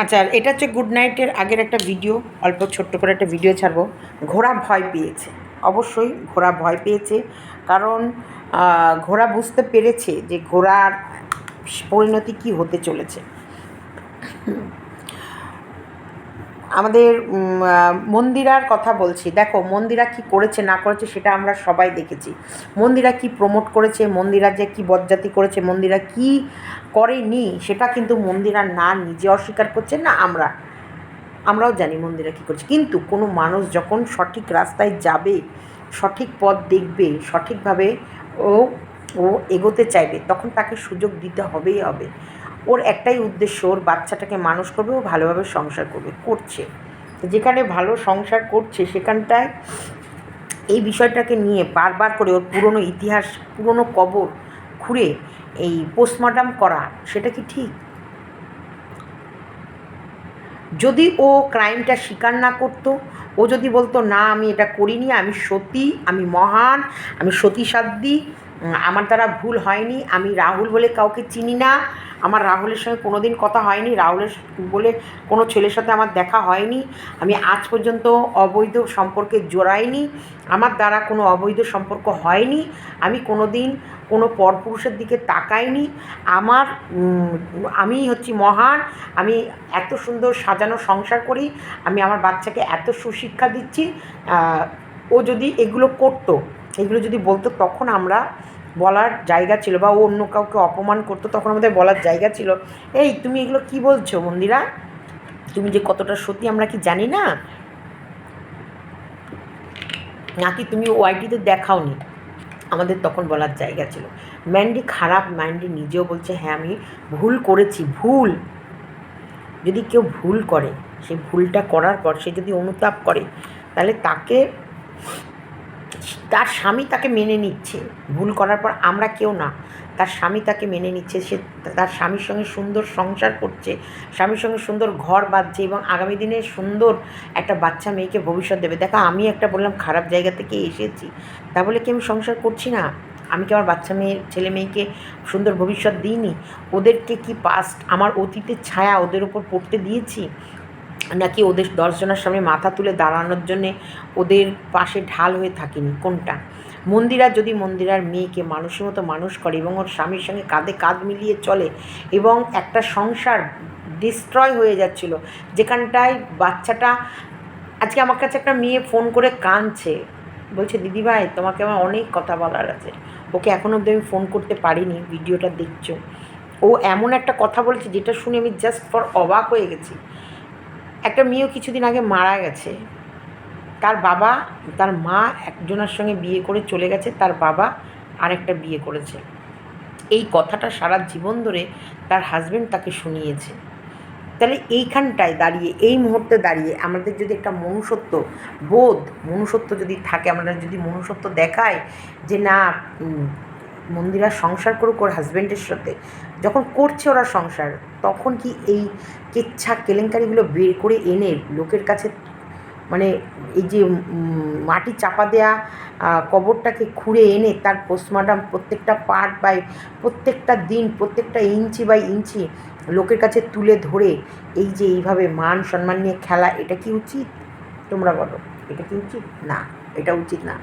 আচ্ছা এটা হচ্ছে গুড নাইটের আগের একটা ভিডিও অল্প ছোট্ট করে একটা ভিডিও ছাড়বো। ঘোড়া ভয় পেয়েছে। অবশ্যই ঘোড়া ভয় পেয়েছে, কারণ ঘোড়া বুঝতে পেরেছে যে ঘোড়ার পরিণতি কী হতে চলেছে। আমাদের মন্দিরার কথা বলছি। দেখো, মন্দিরা কি করেছে, না করেছে, সেটা আমরা সবাই দেখেছি। মন্দিরা কি প্রমোট করেছে, মন্দিরা যে কি বজ্জাতি করেছে, মন্দিরা কি করেনি, সেটা কিন্তু মন্দিরা না নিজে অস্বীকার করছে, না আমরা। আমরাও জানি মন্দিরা কী করছে। কিন্তু কোনো মানুষ যখন সঠিক রাস্তায় যাবে, সঠিক পথ দেখবে, সঠিকভাবে ও ও এগোতে চাইবে, তখন তাকে সুযোগ দিতে হবেই হবে। ওর একটাই উদ্দেশ্য, ওর বাচ্চাটাকে মানুষ করবে, ও ভালোভাবে সংসার করবে, করছে। যেখানে ভালো সংসার করছে, সেখানটায় এই বিষয়টাকে নিয়ে বারবার করে ওর পুরনো ইতিহাস, পুরনো কবর খুঁড়ে এই পোস্টমর্টাম করা সেটা কি ঠিক? যদি ও ক্রাইমটা স্বীকার না করতো ও যদি বলতো না আমি এটা করিনি আমি সতী আমি মহান আমি সতী উম, আমার দ্বারা ভুল হয়নি, আমি রাহুল বলে কাউকে চিনি না, আমার রাহুলের সঙ্গে কোনো দিন কথা হয়নি, রাহুলের বলে কোনো ছেলের সাথে আমার দেখা হয়নি, আমি আজ পর্যন্ত অবৈধ সম্পর্কে জোড়াইনি, আমার দ্বারা কোনো অবৈধ সম্পর্ক হয়নি, আমি কোনো দিন কোনো পরপুরুষের দিকে তাকাইনি, আমার আমি হচ্ছি মহান, আমি এত সুন্দর সাজানো সংসার করি, আমি আমার বাচ্চাকে এত সুশিক্ষা দিচ্ছি ও যদি এগুলো করতো, এগুলো যদি বলতো, তখন আমরা বলার জায়গা ছিল বা ও অন্য কাউকে অপমান করতো, তখন আমাদের বলার জায়গা ছিল। এই, তুমি এগুলো কি বলছো মন্দিরা? তুমি যে কতটা সত্যি আমরা কি জানি না? নাকি তুমি ওয়াইটিতে দেখাওনি? আমাদের তখন বলার জায়গা ছিল। ম্যান্ডি খারাপ, ম্যান্ডি নিজেও বলছে হ্যাঁ আমি ভুল করেছি, ভুল। যদি কেউ ভুল করে সেই ভুলটা করার পর সে যদি অনুতাপ করে, তাহলে তাকে তার স্বামী তাকে মেনে নিচ্ছে। ভুল করার পর আমরা কেউ না। তার স্বামী তাকে মেনে নিচ্ছে, সে তার স্বামীর সঙ্গে সুন্দর সংসার করছে, স্বামীর সঙ্গে সুন্দর ঘর বাঁধছে এবং আগামী দিনে সুন্দর একটা বাচ্চা মেয়েকে ভবিষ্যৎ দেবে। দেখো, আমি একটা বললাম, খারাপ জায়গা থেকে এসেছি। তা বলে কি আমি সংসার করছি না? আমি কি আমার বাচ্চা মেয়ে ছেলে মেয়েকে সুন্দর ভবিষ্যৎ দিইনি? ওদেরকে কি পাস্ট আমার অতীতের ছায়া ওদের উপর পড়তে দিয়েছি? নাকি ওদের দশজনের সামনে মাথা তুলে দাঁড়ানোর জন্যে ওদের পাশে ঢাল হয়ে থাকিনি? কোনটা? মন্দিরা যদি মন্দিরার মেয়েকে মানুষের মতো মানুষ করে এবং ওর স্বামীর সঙ্গে কাঁধে কাঁধ মিলিয়ে চলে এবং একটা সংসার ডিস্ট্রয় হয়ে যাচ্ছিল, যেখানটায় বাচ্চাটা আজকে আমার কাছে একটা মেয়ে ফোন করে কাঁদছে। বলছে দিদিভাই তোমাকে আমার অনেক কথা বলার আছে। ওকে এখনও অবধি আমি ফোন করতে পারিনি ভিডিওটা দেখছ। ও এমন একটা কথা বলেছে যেটা শুনে আমি জাস্ট ফর অবাক হয়ে গেছি। একটা মেয়েও কিছুদিন আগে মারা গেছে। তার বাবা, তার মা একজনের সঙ্গে বিয়ে করে চলে গেছে, তার বাবা আরেকটা বিয়ে করেছে। এই কথাটা সারা জীবন ধরে তার হাজব্যান্ড তাকে শুনিয়েছে। তাহলে এইখানটায় দাঁড়িয়ে, এই মুহূর্তে দাঁড়িয়ে আমাদের যদি একটা মনুষ্যত্ব বোধ, মনুষ্যত্ব যদি থাকে আমরা যদি মনুষ্যত্ব দেখায় যে না মন্দিরা সংসার করুক ওর হাজব্যান্ডের সাথে। যখন করছে ওরা সংসার, তখন কি এই কেচ্ছা কেলেঙ্কারিগুলো বের করে এনে লোকের কাছে মানে এই যে মাটি চাপা দেয়া কবরটাকে খুঁড়ে এনে তার পোস্টমর্টম প্রত্যেকটা পার্ট বাই প্রত্যেকটা দিন, প্রত্যেকটা ইঞ্চি বাই ইঞ্চি লোকের কাছে তুলে ধরে এই যে এইভাবে মান সম্মান নিয়ে খেলা, এটা কি উচিত? তোমরা বলো, এটা কি উচিত? না। এটা উচিত না।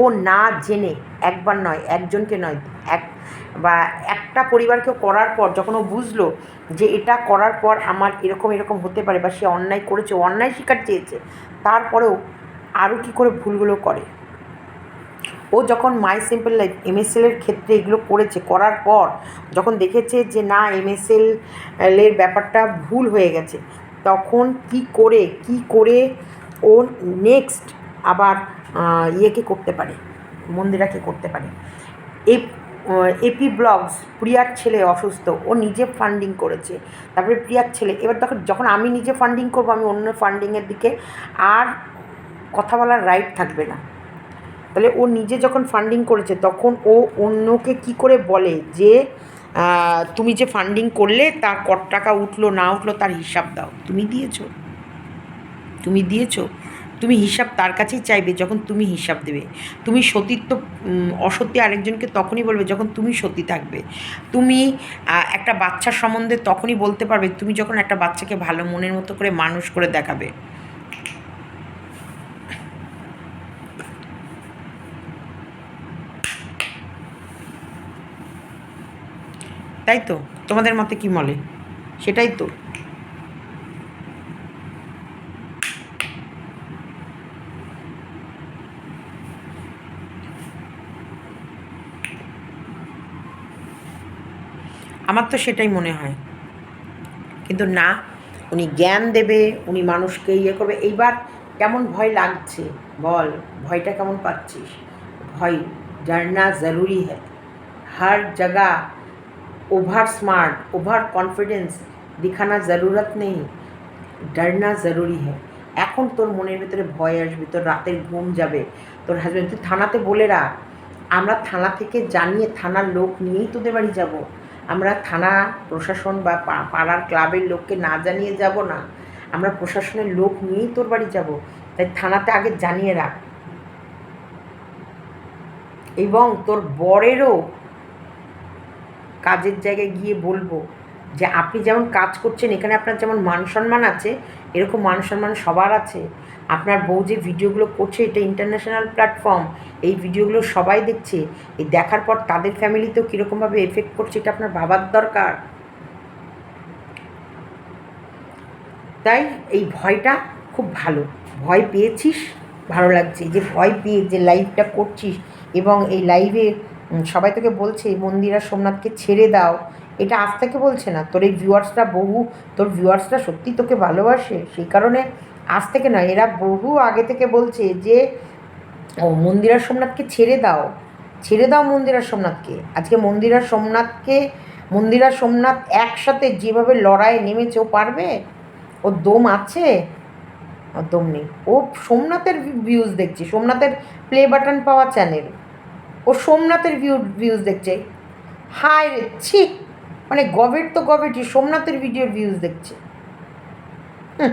ও না জেনে, একবার নয়, একজনকে নয়, এক বা একটা পরিবারকেও করার পর যখন ও বুঝলো যে এটা করার পর আমার এরকম এরকম হতে পারে বা সে অন্যায় করেছে অন্যায় শিকার চেয়েছে, তারপরেও আরও কী করে ভুলগুলো করে? ও যখন মাই সিম্পল লাইফ এম এমএসএলের ক্ষেত্রে এগুলো করেছে, করার পর যখন দেখেছে যে না, এমএসএল এর ব্যাপারটা ভুল হয়ে গেছে, তখন কি করে কি করে ও নেক্সট আবার ইয়েকে করতে পারে, মন্দিরাকে করতে পারে। এই এপি ব্লগস, প্রিয়ার ছেলে অসুস্থ, ও নিজে ফান্ডিং করেছে। তারপরে প্রিয়ার ছেলে, এবার তখন যখন আমি নিজে ফান্ডিং করব, আমি অন্য ফান্ডিংয়ের দিকে আর কথা বলার রাইট থাকবে না। তাহলে ও নিজে যখন ফান্ডিং করেছে, তখন ও অন্যকে কি করে বলে যে তুমি যে ফান্ডিং করলে, তার কত টাকা উঠল, না উঠল, তার হিসাব দাও। তুমি দিয়েছ। তুমি দিয়েছ। তুমি হিসাব তার কাছেই চাইবে যখন তুমি হিসাব দেবে। তুমি সতীত্ব অসত্যি আরেকজনকে তখনই বলবে যখন তুমি সত্যি থাকবে। তুমি একটা বাচ্চার সম্বন্ধে তখনই বলতে পারবে তুমি যখন একটা বাচ্চাকে ভালো মনের মতো করে মানুষ করে দেখাবে। তাই তো? তোমাদের মতে কি বলে সেটাই তো। আমার তো সেটাই মনে হয় কিন্তু না উনি জ্ঞান দেবে উনি মানুষকে ইয়ে করবে এইবার কেমন ভয় লাগছে বল ভয়টা কেমন পাচ্ছিস ভয় জাননা জরুরি হ্যায় हर जगह ओवर स्मार्ट ओवर कॉन्फिडेंस दिखाना ज़रूरत नहीं डरना ज़रूरी है এখন তোর মনের ভিতরে ভয় আসবে তোর রাতের ঘুম যাবে তোর হাজব্যান্ড তুই থানাতে বলে রাখ আমরা থানা থেকে জানিয়ে থানার লোক নিয়েই তোদের বাড়ি যাব আমরা থানা, প্রশাসন বা পাড়ার ক্লাবের লোককে না জানিয়ে যাব না। আমরা প্রশাসনের লোক নিয়েই তোর বাড়ি যাব। তাই থানাতে আগে জানিয়ে রাখ। এবং তোর বরেরও কাজের জায়গায় গিয়ে বলব যে, আপনি যেমন কাজ করছেন, এখানে আপনার যেমন মান সম্মান আছে, এরকম মান সম্মান সবার আছে। আপনার বউ যে ভিডিওগুলো করছে, এটা ইন্টারন্যাশনাল প্ল্যাটফর্ম এই ভিডিওগুলো সবাই দেখছে, এই দেখার পর তাদের ফ্যামিলিতেও কীরকমভাবে এফেক্ট করছে এটা আপনার ভাবার দরকার। তাই এই ভয়টা খুব ভালো। ভয় পেয়েছিস? ভালো লাগছে। যে ভয় পেয়ে যে লাইভটা করছিস এবং এই লাইভে সবাই তোকে বলছে, মন্দিরা সোমনাথকে ছেড়ে দাও। এটা আজ থেকে বলছে না। তোর এই ভিউয়ার্সরা বহু, তোর ভিউয়ার্সরা সত্যি তোকে ভালোবাসে। সেই কারণে আজ থেকে নয়, এরা বহু আগে থেকে বলছে যে, ও মন্দিরা সোমনাথকে ছেড়ে দাও ছেড়ে দাও মন্দিরা সোমনাথকে। আজকে মন্দিরা সোমনাথকে মন্দিরা সোমনাথ একসাথে যেভাবে লড়াইয়ে নেমেছে, ও পারবে? ও দম আছে? ওর দম নেই। ও সোমনাথের ভিউজ দেখছে, সোমনাথের প্লে বাটন পাওয়া চ্যানেল ও সোমনাথের ভিউ ভিউজ দেখছে। হায় রে, ছি! মানে গভেট তো গভেটই সোমনাথের ভিডিওর ভিউজ দেখছে। হুম।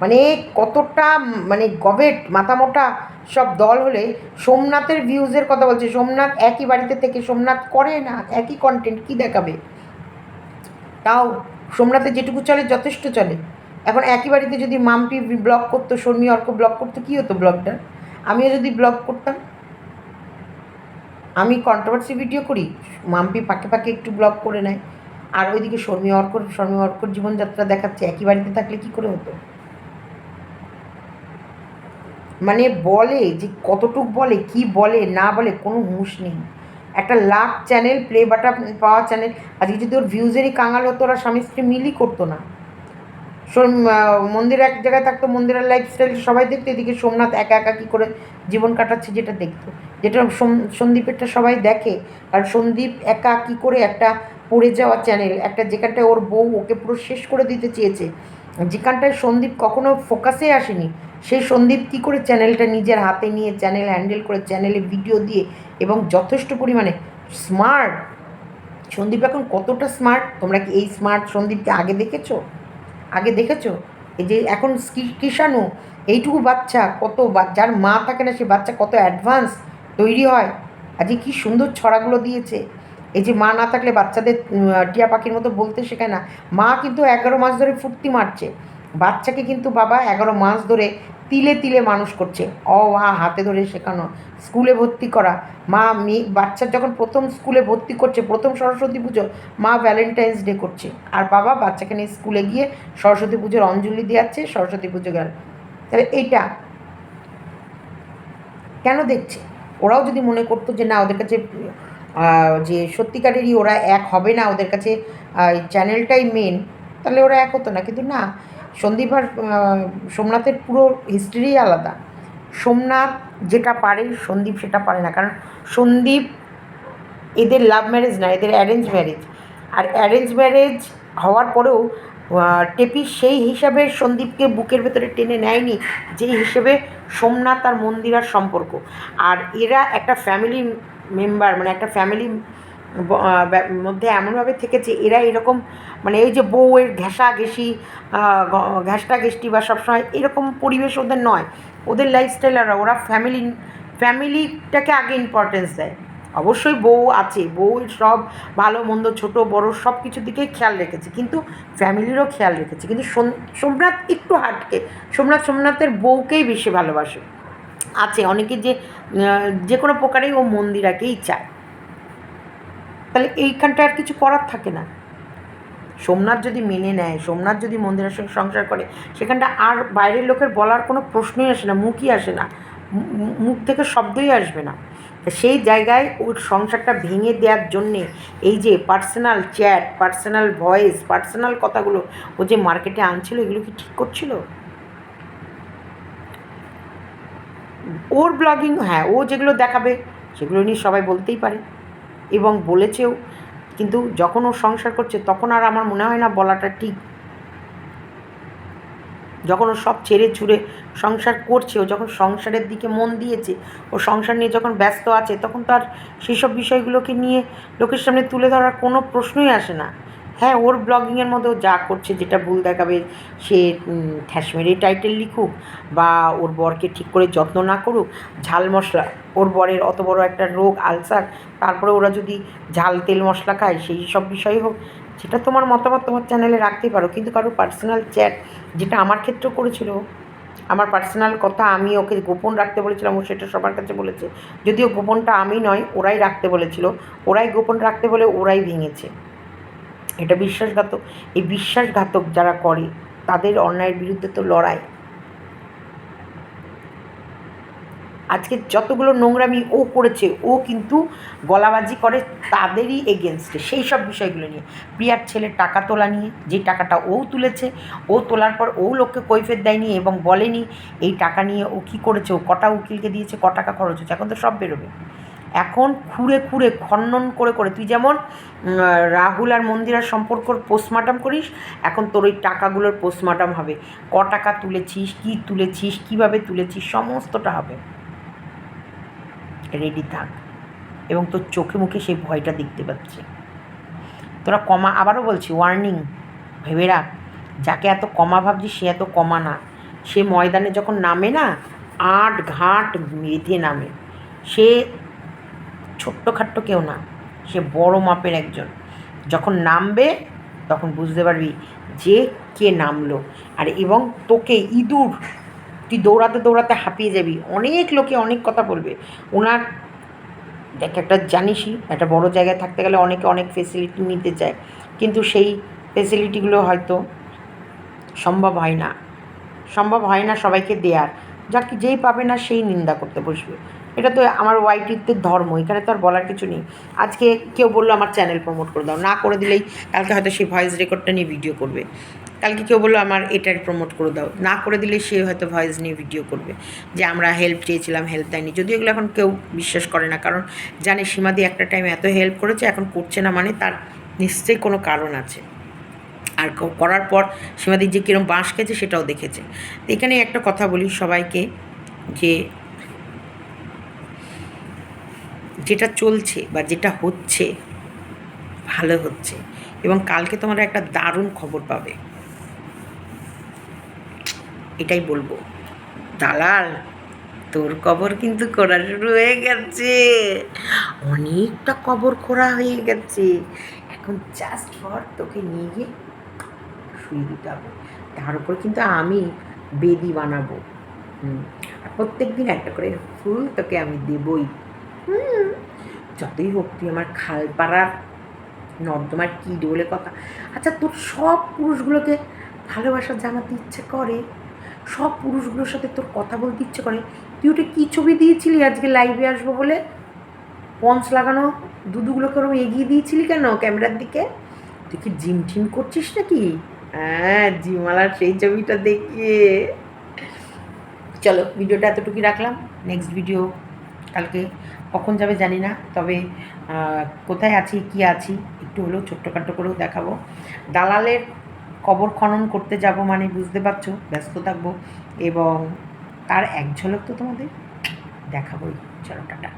মানে কতটা মানে গভেট মাথামোটা সব দল হলে সোমনাথের ভিউজের কথা বলছে। সোমনাথ একই বাড়িতে থেকে, সোমনাথ করে না, একই কন্টেন্ট কি দেখাবে? তাও সোমনাথে যেটুকু চলে, যথেষ্ট চলে। এখন একই বাড়িতে যদি মাম্পি ব্লগ করতো, শর্মী অর্ক ব্লগ করতো, কী হতো ব্লগটা আমিও যদি ব্লগ করতাম। আমি কন্ট্রোভার্সি ভিডিও করি মাম্পি ফাঁকে ফাঁকে একটু ব্লগ করে নেয়। আর ওইদিকে শর্মী অর্কর শর্মী অর্কর জীবনযাত্রা দেখাচ্ছে, একই বাড়িতে থাকলে কি করে হতো? মানে বলে যে কতটুক বলে, কি বলে, না বলে কোনো হুঁশ নেই। একটা লাখ চ্যানেল প্লে বাটা পাওয়া চ্যানেল আজকে যদি ওর ভিউজেরই কাঙাল হতো, ওরা স্বামী স্ত্রী মিলই করতো না। মন্দির এক জায়গায় থাকতো, মন্দিরের লাইফস্টাইল সবাই দেখতো, এদিকে সোমনাথ একা একা কী করে জীবন কাটাচ্ছে যেটা দেখতো। যেটা সন্দীপেরটা সবাই দেখে, আর সন্দীপ একা কী করে একটা পড়ে যাওয়া চ্যানেল একটা যেখানটায় ওর বউ ওকে পুরো শেষ করে দিতে চেয়েছে যেখানটায় সন্দীপ কখনো ফোকাসে আসেনি, সেই সন্দীপ কী করে চ্যানেলটা নিজের হাতে নিয়ে চ্যানেল হ্যান্ডেল করে চ্যানেলে ভিডিও দিয়ে এবং যথেষ্ট পরিমাণে স্মার্ট সন্দীপ এখন কতটা স্মার্ট তোমরা কি এই স্মার্ট সন্দীপকে আগে দেখেছ? আগে দেখেছ? এই যে এখন কিষাণু, এইটুকু বাচ্চা কত যার মা থাকে না সে বাচ্চা কত অ্যাডভান্স তৈরি হয়? আজকে কি সুন্দর ছড়াগুলো দিয়েছে। এই যে মা না থাকলে বাচ্চাদের টিয়া পাখির মতো বলতে শেখায় না। মা কিন্তু এগারো মাস ধরে ফুর্তি মারছে। বাচ্চাকে কিন্তু বাবা এগারো মাস ধরে তিলে তিলে মানুষ করছে। অ, আ, হাতে ধরে শেখানো, স্কুলে ভর্তি করা। মা মেয়ে বাচ্চার যখন প্রথম স্কুলে ভর্তি করছে, প্রথম সরস্বতী পুজো, মা ভ্যালেন্টাইন্স ডে করছে। আর বাবা বাচ্চাকে নিয়ে স্কুলে গিয়ে সরস্বতী পুজোর অঞ্জলি দেওয়াচ্ছে সরস্বতী পুজো গেল। তাহলে এইটা কেন দেখছে? ওরাও যদি মনে করতো যে না, ওদের কাছে যে সত্যিকারেরই ওরা এক হবে না ওদের কাছে চ্যানেলটাই মেন তাহলে ওরা এক হতো না। কিন্তু না, সন্দীপ আর সোমনাথের পুরো হিস্ট্রি আলাদা। সোমনাথ যেটা পারে, সন্দীপ সেটা পারে না। কারণ সন্দীপ এদের লাভ ম্যারেজ না, এদের অ্যারেঞ্জ ম্যারেজ আর অ্যারেঞ্জ ম্যারেজ হওয়ার পরেও টেপি সেই হিসাবে সন্দীপকে বুকের ভেতরে টেনে নেয়নি যেই হিসেবে সোমনাথ আর মন্দিরার সম্পর্ক। আর এরা একটা ফ্যামিলি মেম্বার মানে একটা ফ্যামিলি মধ্যে এমনভাবে থেকেছে, এরা এরকম মানে এই যে বউয়ের ঘেঁষা ঘেঁষি ঘ্যাসটা ঘেষ্টি বা সবসময় এরকম পরিবেশ ওদের নয়। ওদের লাইফস্টাইল আর ওরা ফ্যামিলি ফ্যামিলিটাকে আগে ইম্পর্টেন্স দেয়। অবশ্যই বউ আছে, বউ সব ভালো, মন্দ, ছোট, বড় সব কিছুর দিকেই খেয়াল রেখেছে। কিন্তু ফ্যামিলিরও খেয়াল রেখেছে। কিন্তু সোম- সোমনাথ একটু হাটকে সোমনাথ সোমনাথের বউকেই বেশি ভালোবাসে। আছে, অনেকে যে যে কোনো প্রকারেই ও মন্দিরাকেই চায়। তাহলে এইখানটা আর কিছু করার থাকে না। সোমনাথ যদি মেনে নেয়, সোমনাথ যদি মন্দিরের সঙ্গে সংসার করে, সেখানটা আর বাইরের লোকের বলার কোনো প্রশ্নই আসে না, মুখই আসে না। মুখ থেকে শব্দই আসবে না। তা সেই জায়গায় ওর সংসারটা ভেঙে দেওয়ার জন্যে এই যে personal chat personal voice personal কথাগুলো ও যে মার্কেটে আনছিল, এগুলো কি ঠিক করছিল? ওর ব্লগিং হ্যাঁ ও যেগুলো দেখাবে, সেগুলো নিয়ে সবাই বলতেই পারে। এবং বলেছেও, কিন্তু যখন ও সংসার করছে, তখন আর আমার মনে হয় না বলাটা ঠিক। যখন ও সব ছেড়ে ছুড়ে সংসার করছে, ও যখন সংসারের দিকে মন দিয়েছে, ও সংসার নিয়ে যখন ব্যস্ত আছে, তখন তার আর সেই সব বিষয়গুলোকে নিয়ে লোকের সামনে তুলে ধরার কোনো প্রশ্নই আসে না। হ্যাঁ ওর ব্লগিংয়ের মধ্যেও যা করছে, যেটা ভুল দেখাবে, সে ঠ্যাস মেরে টাইটেল লিখুক বা ওর বরকে ঠিক করে যত্ন না করুক, ঝাল মশলা, ওর বরের অত বড় একটা রোগ, আলসার, তারপরে ওরা যদি ঝাল তেল মশলা খায়, সেই সব বিষয় হোক, সেটা তোমার মতামত তোমার চ্যানেলে রাখতেই পারো। কিন্তু কারও পার্সোনাল চ্যাট যেটা আমার ক্ষেত্রেও করেছিল আমার পার্সোনাল কথা আমি ওকে গোপন রাখতে বলেছিলাম, ও সেটা সবার কাছে বলেছে। যদিও গোপনটা আমি নয়, ওরাই রাখতে বলেছিল। ওরাই গোপন রাখতে বলে ওরাই ভেঙেছে। এটা বিশ্বাসঘাতক। এই বিশ্বাসঘাতক যারা করে, তাদের অন্যায়ের বিরুদ্ধে তো লড়াই। আজকে যতগুলো নোংরামি ও করেছে, ও কিন্তু গলাবাজি করে তাদেরই এগেনস্টে সেই সব বিষয়গুলো নিয়ে। প্রিয়ার ছেলের টাকা তোলা নিয়ে, যে টাকাটা ও তুলেছে, ও তোলার পর ও লোককে কৈফের দেয়নি এবং বলেনি, এই টাকা নিয়ে ও কী করেছে, ও কটা উকিলকে দিয়েছে, ক টাকা খরচ হচ্ছে এখন তো সব বেরোবে। এখন খুঁড়ে খুঁড়ে, খনন করে করে, তুই যেমন রাহুল আর মন্দিরার সম্পর্কর পোস্টমার্টাম করিস, এখন তোর ওই টাকাগুলোর পোস্টমার্টাম হবে। ক টাকা তুলেছিস, কী তুলেছিস, কীভাবে তুলেছিস, সমস্তটা হবে। রেডি থাক। এবং তোর চোখে মুখে সেই ভয়টা দেখতে পাচ্ছে। তোরা কমা, আবারও বলছি ওয়ার্নিং ভেবে রাখ। যাকে এত কমা ভাবছি সে এত কমা না। সে ময়দানে যখন নামে না, আট ঘাট বেঁধে নামে। সে ছোট্টখাট্ট কেউ না, সে বড় মাপের একজন। যখন নামবে, তখন বুঝতে পারবি যে কে নামলো। আর এবং তোকে ইঁদুর তুই দৌড়াতে দৌড়াতে হাঁপিয়ে যাবি। অনেক লোকে অনেক কথা বলবে। ওনার দেখ একটা জানিসই, একটা বড় জায়গায় থাকতে গেলে অনেকে অনেক ফেসিলিটি নিতে চায়। কিন্তু সেই ফেসিলিটিগুলো হয়তো সম্ভব হয় না। সম্ভব হয় না সবাইকে দেয়ার। যাকে যেই পাবে না সেই নিন্দা করতে বসবে। এটা তো আমার ওয়াইটিতে ধর্ম, এখানে তো আর বলার কিছু নেই। আজকে কেউ বলল আমার চ্যানেল প্রমোট করে দাও। না করে দিলেই কালকে হয়তো সেই ভয়েস রেকর্ডটা নিয়ে ভিডিও করবে। কালকে কেউ বলল আমার এটার প্রমোট করে দাও। না করে দিলে সে হয়তো ভয়েস নিয়ে ভিডিও করবে যে আমরা হেল্প চেয়েছিলাম হেল্প দেয়নি। যদিও এগুলো এখন কেউ বিশ্বাস করে না, কারণ জানে সীমাদি একটা টাইমে এত হেল্প করেছে, এখন করছে না মানে তার নিশ্চয়ই কোনো কারণ আছে। আর করার পর সীমাদি যে কীরকম বাঁশ খেয়েছে সেটাও দেখেছে। তো এখানে একটা কথা বলি সবাইকে যে যেটা চলছে বা যেটা হচ্ছে, ভালো হচ্ছে এবং কালকে তোমরা একটা দারুণ খবর পাবে। এটাই বলব। দালাল, তোর কবর কিন্তু করা শুরু হয়ে গেছে। অনেকটা কবর খোঁড়া হয়ে গেছে। এখন জাস্ট ফর তোকে নিয়ে গিয়ে শুয়ে দিতে হবে। তার উপর কিন্তু আমি বেদি বানাবো। হুম, আর প্রত্যেক দিন একটা করে ফুল তোকে আমি দেবই। হুম, যতই হোক তুই আমার খালপাড়ার নর্দমার কী বলে কথা। আচ্ছা তোর সব পুরুষগুলোকে ভালোবাসা জানাতে ইচ্ছে করে। সব পুরুষগুলোর সাথে তোর কথা বলতে ইচ্ছে করে। তুই ওটা কী ছবি দিয়েছিলি আজকে লাইভে আসব বলে? পঞ্চ লাগানো দুধুগুলোকে ওরকম এগিয়ে দিয়েছিলি কেন ক্যামেরার দিকে? তুই কি জিম টিম করছিস নাকি? হ্যাঁ জিমালার সেই ছবিটা দেখিয়ে চলো, ভিডিওটা এতটুকুই রাখলাম। নেক্সট ভিডিও কালকে কখন যাবে জানি না, তবে কোথায় আছি, কি আছি, একটু হলেও ছোট্টখাট্টো করেও দেখাবো। দালালের কবর খনন করতে যাব মানে বুঝতে পারছ? ব্যস্ত থাকব। এবং তার এক ঝলক তো তোমাদের দেখাবোই। চলো, টাটা।